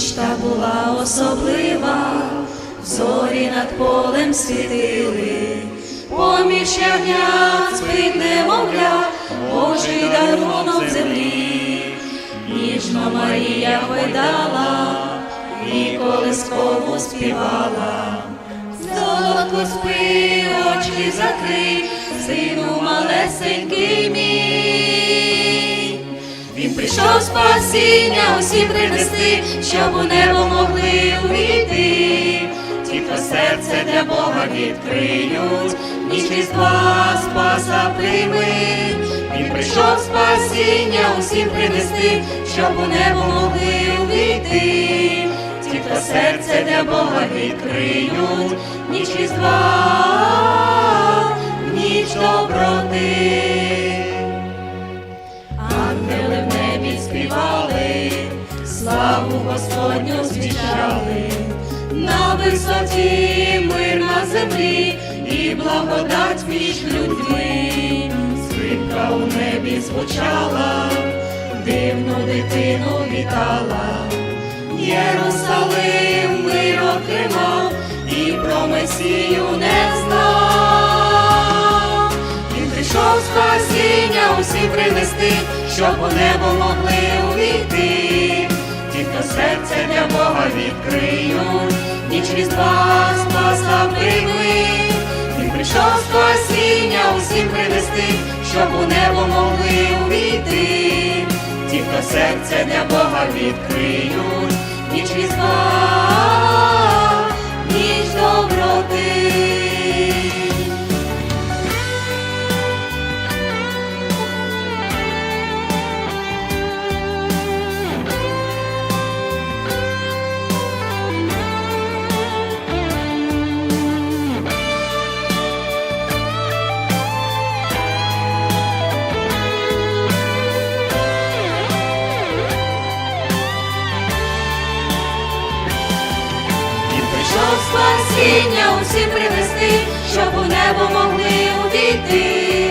Ніч та була особлива, зорі над полем світили, поміж ягнят спить немовля, Божий дарунок землі, ніжно Марія гойдала, і колискову співала. Золотко спи, очі закрий, сину малесенький. Він прийшов спасіння усім принести, щоб у небо могли увійти. Ті, хто серце для Бога відкриють, ніч різдва спаса прийми. Він прийшов спасіння усім принести, щоб у небо могли увійти. Ті, хто серце для Бога відкриють, ніч різдва, ніч доброти. Господню звіщали, на висоті мир на землі і благодать між людьми. Скрипка у небі звучала, дивну дитину вітала. Єрусалим мир отримав і про Месію не знав. Він прийшов спасіння усім принести, щоб у небо могли увійти. Серце для Бога відкрию, ніч різдва спаса прийми. Він прийшов спасіння усім принести, щоб у небо могли увійти. Ті, хто серце для Бога відкриють, ніч різдва, спасіння усім принести, щоб у небо могли увійти.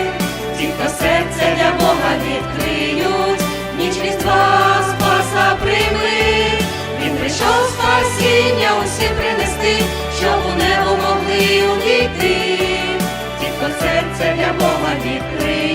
Ті, хто серце для Бога відкриють, ніч різдва спаса прийми. Він прийшов спасіння усім принести, щоб у небо могли увійти. Ті, хто серце для Бога відкриють,